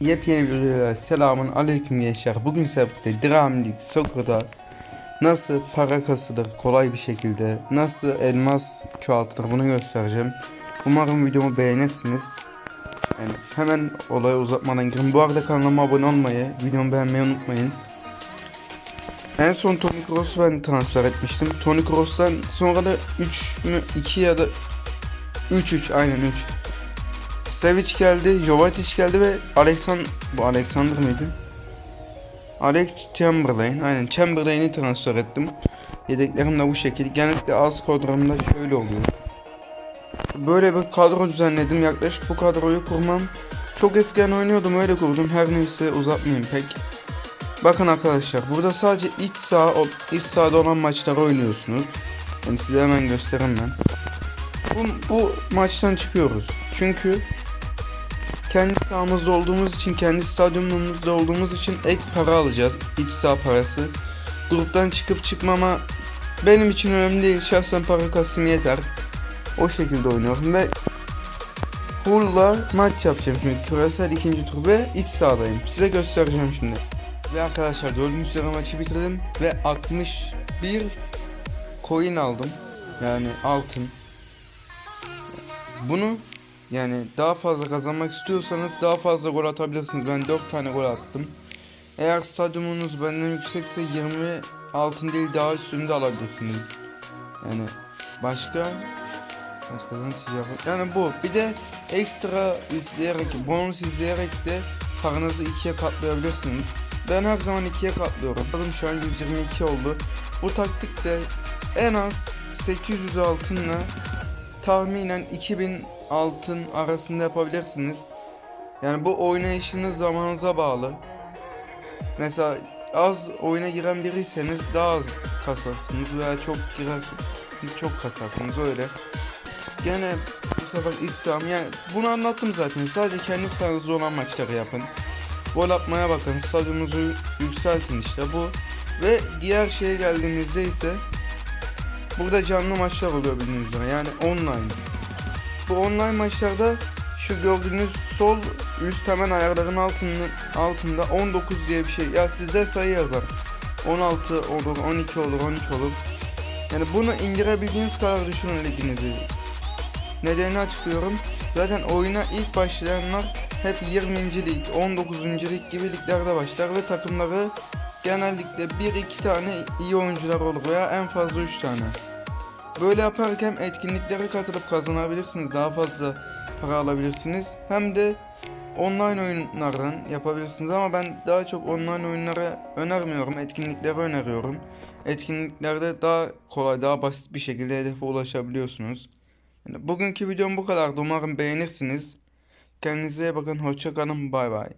Yepyeni bir videoya selamun aleyküm gençler. Bugün sizlerle Dramlik Soccer'da nasıl para kasılır kolay bir şekilde, nasıl elmas çoğaltılır bunu göstereceğim. Umarım videomu beğenirsiniz. Yani hemen olaya uzatmadan girin. Bu arada kanalıma abone olmayı, videomu beğenmeyi unutmayın. En son Toni Kroos'u ben transfer etmiştim. Toni Kroos'tan sonra da 3 mü 2 ya da 3 3 aynen 3. Savic geldi, Jovetic geldi ve Alexander bu Alexander mıydı? Alex Chamberlain. Aynen Chamberlain'i transfer ettim. Yedeklerim de bu şekilde. Genellikle az kadromda şöyle oluyor. Böyle bir kadro düzenledim. Yaklaşık bu kadroyu kurmam. Çok eskiden oynuyordum öyle kurdum. Her neyse uzatmayayım pek. Bakın arkadaşlar burada sadece iç saha iç sahada olan maçları oynuyorsunuz. Yani size hemen göstereyim ben. Bu, bu maçtan çıkıyoruz. Çünkü kendi sahamızda olduğumuz için, kendi stadyumumuzda olduğumuz için ek para alacağız. İç saha parası. Gruptan çıkıp çıkmama benim için önemli değil. Şahsen para kasım yeter. O şekilde oynuyorum ve Hull'la maç yapacağım şimdi. Küresel ikinci tur ve iç sahadayım. Size göstereceğim şimdi. Ve arkadaşlar gördüğünüz üzere maçı bitirdim ve 61 coin aldım. Yani altın. Bunu yani daha fazla kazanmak istiyorsanız daha fazla gol atabilirsiniz. Ben 4 tane gol attım. Eğer stadyumunuz benden yüksekse 20 altın değil daha üstünde alabilirsiniz. Yani başka başkadan ticaret. Yani bu. Bir de ekstra izleyerek, bonus izleyerek de paranızı ikiye katlayabilirsiniz. Ben her zaman ikiye katlıyorum. Adım şu an 122 oldu. Bu taktik de en az 800 altınla tahminen 2000 altın arasında yapabilirsiniz. Yani bu oynayışınız zamanınıza bağlı. Mesela az oyuna giren biriyseniz daha az kasarsınız veya çok girersiniz çok kasarsınız öyle. Gene bu sefer İslam yani bunu anlattım zaten sadece kendi sahanızda olan maçları yapın. Gol atmaya bakın stadyonunuzu yükseltin işte bu. Ve diğer şeye geldiğimizde ise burada canlı maçlar oluyor bildiğiniz üzere yani online. Bu online maçlarda şu gördüğünüz sol üst hemen ayarların altında, altında 19 diye bir şey. Ya sizde sayı yazar. 16 olur, 12 olur, 13 olur. Yani bunu indirebildiğiniz kadar düşünün liginizi. Nedenini açıklıyorum. Zaten oyuna ilk başlayanlar hep 20. lig, 19. lig gibi liglerde başlar ve takımları genellikle 1-2 tane iyi oyuncular olur veya en fazla 3 tane. Böyle yaparken etkinliklere katılıp kazanabilirsiniz. Daha fazla para alabilirsiniz. Hem de online oyunlardan yapabilirsiniz ama ben daha çok online oyunları önermiyorum. Etkinlikleri öneriyorum. Etkinliklerde daha kolay, daha basit bir şekilde hedefe ulaşabiliyorsunuz. Bugünkü videom bu kadardı. Umarım beğenirsiniz. Kendinize bakın. Hoşça kalın. Bay bay.